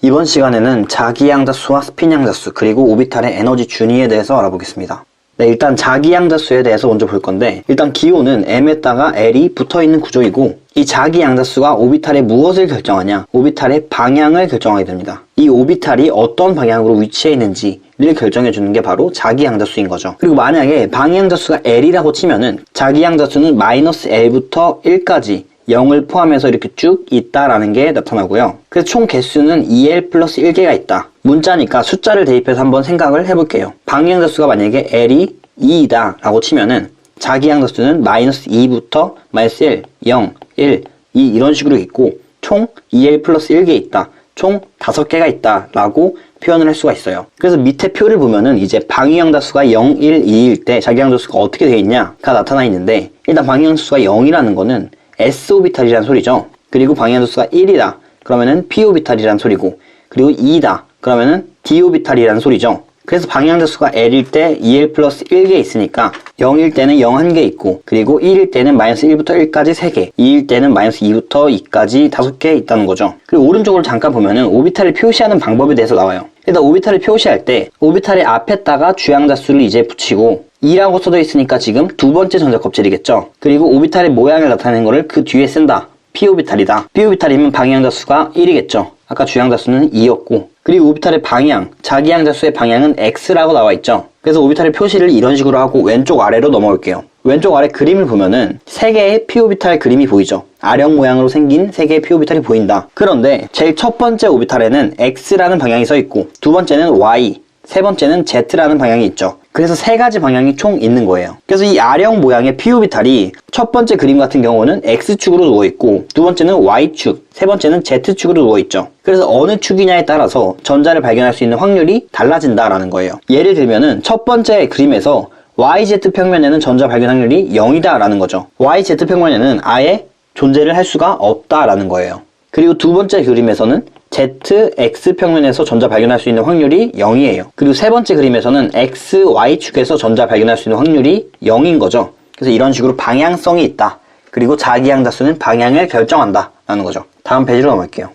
이번 시간에는 자기양자수와 스핀양자수 그리고 오비탈의 에너지 준위에 대해서 알아보겠습니다. 네, 일단 자기양자수에 대해서 먼저 볼 건데 일단 기호는 m에다가 l이 붙어있는 구조이고 이 자기양자수가 오비탈의 무엇을 결정하냐 오비탈의 방향을 결정하게 됩니다. 이 오비탈이 어떤 방향으로 위치해 있는지를 결정해 주는 게 바로 자기양자수인 거죠. 그리고 만약에 방향자수가 l이라고 치면은 자기양자수는 마이너스 l부터 1까지 0을 포함해서 이렇게 쭉 있다라는 게 나타나고요. 그래서 총 개수는 2L 플러스 1개가 있다. 문자니까 숫자를 대입해서 한번 생각을 해볼게요. 방향자수가 만약에 L이 2이다 라고 치면은 자기 양자수는 마이너스 2부터 마이너스 1, 0, 1, 2 이런 식으로 있고 총 2L 플러스 1개 있다. 총 5개가 있다 라고 표현을 할 수가 있어요. 그래서 밑에 표를 보면은 이제 방위양자수가 0, 1, 2일 때 자기양자수가 어떻게 되어 있냐가 나타나 있는데 일단 방위양자수가 0이라는 거는 S오비탈이라는 소리죠. 그리고 방향수가 1이다. 그러면은 P오비탈이라는 소리고 그리고 2다. 그러면은 D오비탈이라는 소리죠. 그래서 방향자수가 L일 때 2L 플러스 1개 있으니까 0일 때는 0 1개 있고 그리고 1일 때는 마이너스 1부터 1까지 3개 2일 때는 마이너스 2부터 2까지 5개 있다는 거죠. 그리고 오른쪽으로 잠깐 보면은 오비탈을 표시하는 방법에 대해서 나와요. 일단 오비탈을 표시할 때 오비탈의 앞에다가 주양자수를 이제 붙이고 2라고 써져 있으니까 지금 두 번째 전자 껍질이겠죠. 그리고 오비탈의 모양을 나타내는 거를 그 뒤에 쓴다. P오비탈이다. P오비탈이면 방향자수가 1이겠죠. 아까 주양자수는 2였고 그리고 오비탈의 방향, 자기양자수의 방향은 X라고 나와 있죠. 그래서 오비탈의 표시를 이런 식으로 하고 왼쪽 아래로 넘어올게요. 왼쪽 아래 그림을 보면은 세 개의 P오비탈 그림이 보이죠. 아령 모양으로 생긴 세 개의 P오비탈이 보인다. 그런데 제일 첫 번째 오비탈에는 X라는 방향이 서 있고 두 번째는 Y, 세 번째는 Z라는 방향이 있죠. 그래서 세 가지 방향이 총 있는 거예요. 그래서 이 아령 모양의 P오비탈이 첫 번째 그림 같은 경우는 X축으로 누워있고 두 번째는 Y축, 세 번째는 Z축으로 누워있죠. 그래서 어느 축이냐에 따라서 전자를 발견할 수 있는 확률이 달라진다라는 거예요. 예를 들면은 첫 번째 그림에서 YZ 평면에는 전자 발견 확률이 0이다 라는 거죠. YZ 평면에는 아예 존재를 할 수가 없다라는 거예요. 그리고 두 번째 그림에서는 ZX 평면에서 전자 발견할 수 있는 확률이 0이에요. 그리고 세 번째 그림에서는 XY축에서 전자 발견할 수 있는 확률이 0인 거죠. 그래서 이런 식으로 방향성이 있다. 그리고 자기양자수는 방향을 결정한다. 라는 거죠. 다음 페이지로 넘어갈게요.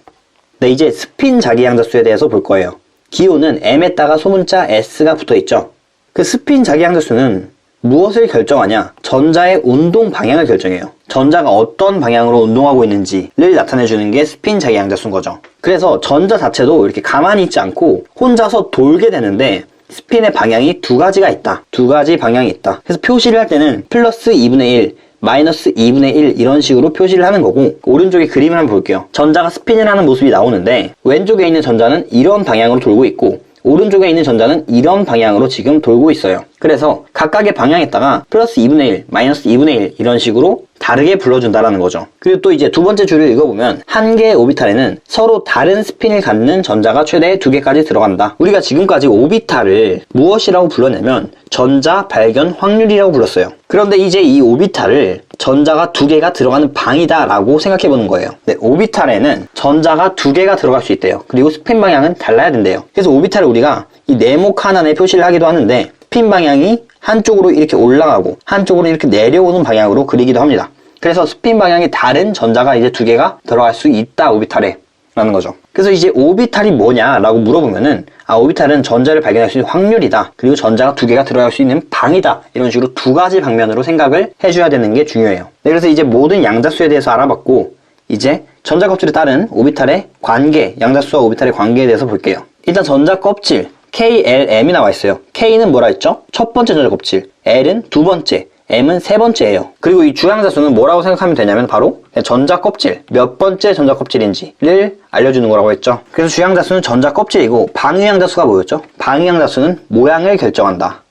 네, 이제 스핀 자기양자수에 대해서 볼 거예요. 기호는 M에다가 소문자 S가 붙어 있죠. 그 스핀 자기양자수는 무엇을 결정하냐? 전자의 운동 방향을 결정해요. 전자가 어떤 방향으로 운동하고 있는지를 나타내주는 게 스핀 자기 양자수인 거죠. 그래서 전자 자체도 이렇게 가만히 있지 않고 혼자서 돌게 되는데 스핀의 방향이 두 가지가 있다. 두 가지 방향이 있다. 그래서 표시를 할 때는 플러스 2분의 1, 마이너스 2분의 1 이런 식으로 표시를 하는 거고 오른쪽에 그림을 한번 볼게요. 전자가 스핀을 하는 모습이 나오는데 왼쪽에 있는 전자는 이런 방향으로 돌고 있고 오른쪽에 있는 전자는 이런 방향으로 지금 돌고 있어요. 그래서 각각의 방향에다가 플러스 2분의 1, 마이너스 2분의 1 이런 식으로 다르게 불러준다라는 거죠. 그리고 또 이제 두 번째 줄을 읽어보면 한 개의 오비탈에는 서로 다른 스핀을 갖는 전자가 최대 두 개까지 들어간다. 우리가 지금까지 오비탈을 무엇이라고 불렀냐면 전자 발견 확률이라고 불렀어요. 그런데 이제 이 오비탈을 전자가 두 개가 들어가는 방이다라고 생각해 보는 거예요. 네, 오비탈에는 전자가 두 개가 들어갈 수 있대요. 그리고 스핀 방향은 달라야 된대요. 그래서 오비탈을 우리가 이 네모 하나에 표시를 하기도 하는데 스핀 방향이 한쪽으로 이렇게 올라가고 한쪽으로 이렇게 내려오는 방향으로 그리기도 합니다. 그래서 스핀 방향이 다른 전자가 이제 두 개가 들어갈 수 있다 오비탈에 라는 거죠. 그래서 이제 오비탈이 뭐냐라고 물어보면은 아 오비탈은 전자를 발견할 수 있는 확률이다. 그리고 전자가 두 개가 들어갈 수 있는 방이다. 이런 식으로 두 가지 방면으로 생각을 해줘야 되는 게 중요해요. 네, 그래서 이제 모든 양자수에 대해서 알아봤고 이제 전자 껍질에 따른 오비탈의 관계, 양자수와 오비탈의 관계에 대해서 볼게요. 일단 전자 껍질 KLM이 나와 있어요. K는 뭐라 했죠? 첫 번째 전자 껍질. L은 두 번째. M은 세 번째예요. 그리고 이 주양자수는 뭐라고 생각하면 되냐면 바로 전자 껍질, 몇 번째 전자 껍질인지를 알려주는 거라고 했죠. 그래서 주양자수는 전자 껍질이고 방위양자수가 뭐였죠? 방위양자수는 모양을 결정한다.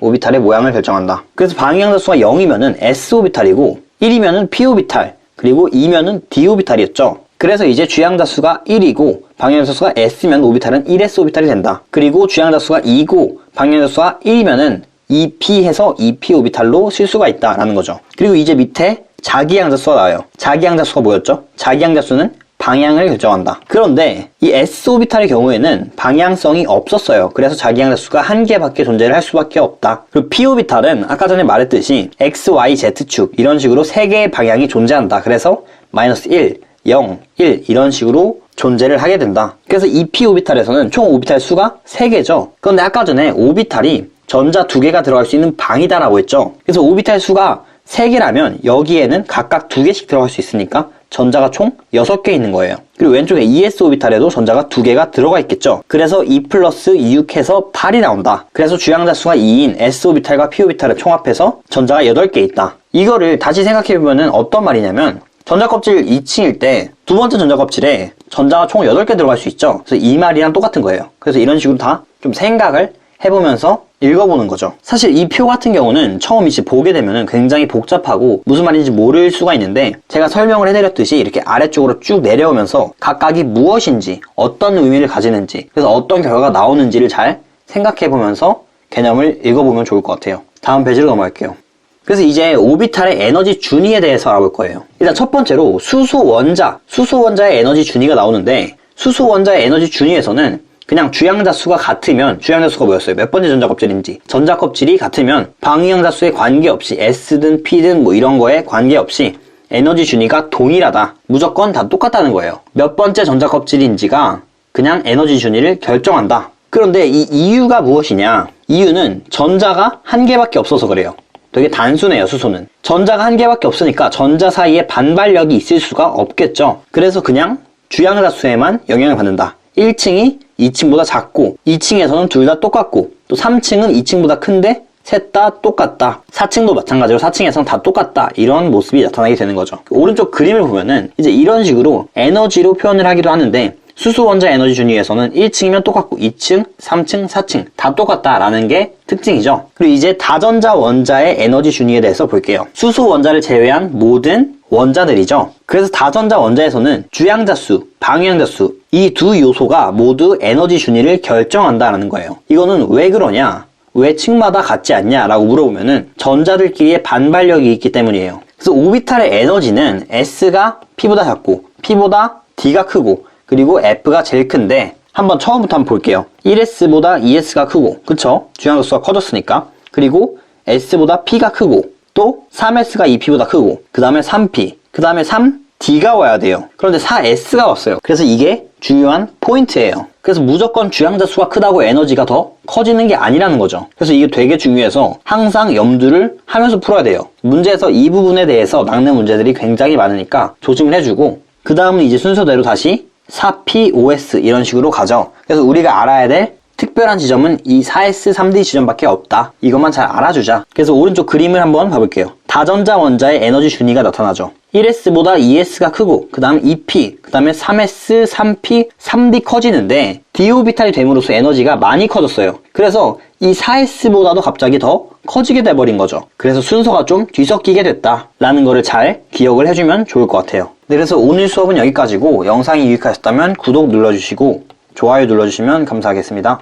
오비탈의 모양을 결정한다. 그래서 방위양자수가 0이면은 S오비탈이고 1이면은 P오비탈, 그리고 2면은 D오비탈이었죠. 그래서 이제 주양자수가 1이고 방향자수가 S면 오비탈은 1S 오비탈이 된다. 그리고 주양자수가 2고 방향자수가 1이면은 2P 해서 2P 오비탈로 쓸 수가 있다라는 거죠. 그리고 이제 밑에 자기양자수가 나와요. 자기양자수가 뭐였죠? 자기양자수는 방향을 결정한다. 그런데 이 S 오비탈의 경우에는 방향성이 없었어요. 그래서 자기양자수가 한 개밖에 존재를 할 수밖에 없다. 그리고 P 오비탈은 아까 전에 말했듯이 X, Y, Z축 이런 식으로 세 개의 방향이 존재한다. 그래서 마이너스 1, 0, 1 이런 식으로 존재를 하게 된다. 그래서 이 p 오비탈에서는 총 오비탈 수가 3개죠. 그런데 아까 전에 오비탈이 전자 2개가 들어갈 수 있는 방이다라고 했죠. 그래서 오비탈 수가 3개라면 여기에는 각각 2개씩 들어갈 수 있으니까 전자가 총 6개 있는 거예요. 그리고 왼쪽에 ES 오비탈에도 전자가 2개가 들어가 있겠죠. 그래서 2 플러스 2, 6해서 8이 나온다. 그래서 주양자 수가 2인 S 오비탈과 P 오비탈을 총합해서 전자가 8개 있다. 이거를 다시 생각해보면 어떤 말이냐면 전자 껍질 2층일 때 두 번째 전자 껍질에 전자가 총 8개 들어갈 수 있죠. 그래서 이 말이랑 똑같은 거예요. 그래서 이런 식으로 다 좀 생각을 해보면서 읽어보는 거죠. 사실 이 표 같은 경우는 처음 이제 보게 되면 굉장히 복잡하고 무슨 말인지 모를 수가 있는데 제가 설명을 해드렸듯이 이렇게 아래쪽으로 쭉 내려오면서 각각이 무엇인지 어떤 의미를 가지는지 그래서 어떤 결과가 나오는지를 잘 생각해보면서 개념을 읽어보면 좋을 것 같아요. 다음 페이지로 넘어갈게요. 그래서 이제 오비탈의 에너지 준위에 대해서 알아볼 거예요. 일단 첫 번째로 수소 원자, 수소 원자의 에너지 준위가 나오는데 수소 원자의 에너지 준위에서는 그냥 주양자 수가 같으면 주양자 수가 뭐였어요? 몇 번째 전자 껍질인지 전자 껍질이 같으면 방위양자 수에 관계없이 S든 P든 뭐 이런 거에 관계없이 에너지 준위가 동일하다. 무조건 다 똑같다는 거예요. 몇 번째 전자 껍질인지가 그냥 에너지 준위를 결정한다. 그런데 이 이유가 무엇이냐? 이유는 전자가 한 개밖에 없어서 그래요. 되게 단순해요, 수소는. 전자가 한 개밖에 없으니까 전자 사이에 반발력이 있을 수가 없겠죠. 그래서 그냥 주양자 수에만 영향을 받는다. 1층이 2층보다 작고 2층에서는 둘 다 똑같고 또 3층은 2층보다 큰데 셋 다 똑같다. 4층도 마찬가지로 4층에서는 다 똑같다. 이런 모습이 나타나게 되는 거죠. 오른쪽 그림을 보면은 이제 이런 식으로 에너지로 표현을 하기도 하는데 수소 원자 에너지 준위에서는 1층이면 똑같고 2층, 3층, 4층 다 똑같다라는 게 특징이죠. 그리고 이제 다전자 원자의 에너지 준위에 대해서 볼게요. 수소 원자를 제외한 모든 원자들이죠. 그래서 다전자 원자에서는 주양자 수, 방향자 수, 이 두 요소가 모두 에너지 준위를 결정한다라는 거예요. 이거는 왜 그러냐? 왜 층마다 같지 않냐 라고 물어보면은 전자들끼리의 반발력이 있기 때문이에요. 그래서 오비탈의 에너지는 S가 P보다 작고 P보다 D가 크고 그리고 F가 제일 큰데 한번 처음부터 한번 볼게요. 1S보다 2S가 크고 그쵸? 주양자 수가 커졌으니까 그리고 S보다 P가 크고 또 3S가 2P보다 크고 그 다음에 3P 그 다음에 3D가 와야 돼요. 그런데 4S가 왔어요. 그래서 이게 중요한 포인트예요. 그래서 무조건 주양자 수가 크다고 에너지가 더 커지는 게 아니라는 거죠. 그래서 이게 되게 중요해서 항상 염두를 하면서 풀어야 돼요. 문제에서 이 부분에 대해서 막는 문제들이 굉장히 많으니까 조심을 해주고 그 다음은 이제 순서대로 다시 4P5S 이런 식으로 가죠. 그래서 우리가 알아야 될 특별한 지점은 이 4S, 3D 지점밖에 없다. 이것만 잘 알아주자. 그래서 오른쪽 그림을 한번 봐볼게요. 다전자 원자의 에너지 준위가 나타나죠. 1S보다 2S가 크고 그 다음 2P, 그 다음에 3S, 3P, 3D 커지는데 D 오비탈이 됨으로써 에너지가 많이 커졌어요. 그래서 이 4S보다도 갑자기 더 커지게 돼버린 거죠. 그래서 순서가 좀 뒤섞이게 됐다라는 거를 잘 기억을 해주면 좋을 것 같아요. 네, 그래서 오늘 수업은 여기까지고 영상이 유익하셨다면 구독 눌러주시고 좋아요 눌러주시면 감사하겠습니다.